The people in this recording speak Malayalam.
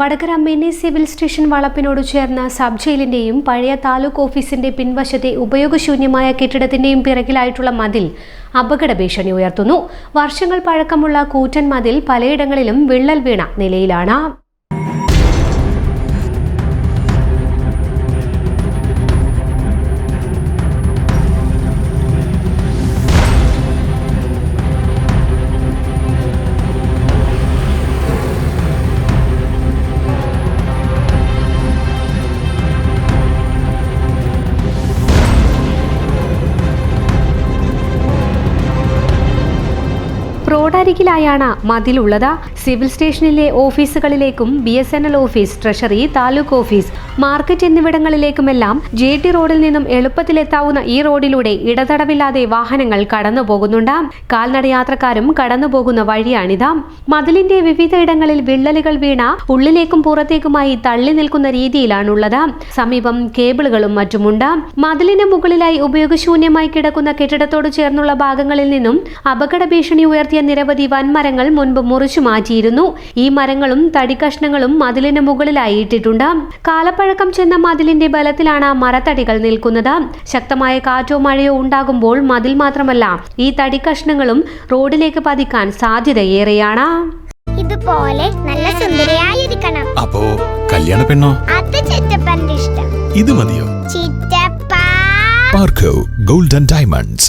വടകര മിനി സിവിൽ സ്റ്റേഷൻ വളപ്പിനോട് ചേർന്ന സബ് ജയിലിന്റെയും പഴയ താലൂക്ക് ഓഫീസിന്റെ പിൻവശത്തെ ഉപയോഗശൂന്യമായ കെട്ടിടത്തിന്റെയും പിറകിലായിട്ടുള്ള മതിൽ അപകട ഭീഷണി ഉയർത്തുന്നു. വർഷങ്ങൾ പഴക്കമുള്ള കൂറ്റൻ മതിൽ പലയിടങ്ങളിലും വിള്ളൽ വീണ നിലയിലാണ്. റോഡരികിലായാണ് മതിലുള്ളത്. സിവിൽ സ്റ്റേഷനിലെ ഓഫീസുകളിലേക്കും B S N L office treasury taluk office market എന്നിവിടങ്ങളിലേക്കുമെല്ലാം J T റോഡിൽ നിന്നും എളുപ്പത്തിലെത്താവുന്ന ഈ റോഡിലൂടെ ഇടതടവില്ലാതെ വാഹനങ്ങൾ കടന്നു പോകുന്നുണ്ട് കാൽനട യാത്രക്കാരും കടന്നു പോകുന്ന വഴിയാണിത്. മതിലിന്റെ വിവിധ ഇടങ്ങളിൽ വിള്ളലുകൾ വീണ ഉള്ളിലേക്കും പുറത്തേക്കുമായി തള്ളി നിൽക്കുന്ന രീതിയിലാണുള്ളത്. സമീപം കേബിളുകളും മറ്റുമുണ്ട്. മതിലിന് മുകളിലായി ഉപയോഗശൂന്യമായി കിടക്കുന്ന കെട്ടിടത്തോട് ചേർന്നുള്ള ഭാഗങ്ങളിൽ നിന്നും അപകട ഭീഷണി ഉയർത്തിയ നിരവധി വൻമരങ്ങൾ മുൻപ് മുറിച്ചു മാറ്റിയിരുന്നു. ഈ മരങ്ങളും തടിക്കഷ്ണങ്ങളും മതിലിന് മുകളിലായി ഇട്ടിട്ടുണ്ട്. കാലപ്പഴക്കം ചെന്ന മതിലിന്റെ ബലത്തിലാണ് മരത്തടികൾ നിൽക്കുന്നത്. ശക്തമായ കാറ്റോ മഴയോ ഉണ്ടാകുമ്പോൾ മതിൽ മാത്രമല്ല ഈ തടിക്കഷ്ണങ്ങളും റോഡിലേക്ക് പതിക്കാൻ സാധ്യതയേറെയാണ്. ഇതുപോലെ നല്ല സുന്ദരിയായിരിക്കണം. അപ്പോ കല്യാണ പെണ്ണോ? അത് ചിറ്റപ്പന്റെ ഇഷ്ടം. ഇത് മതിയോ? ചിറ്റപ്പ. പാർക്കോ ഗോൾഡൻ ഡയമണ്ട്സ്.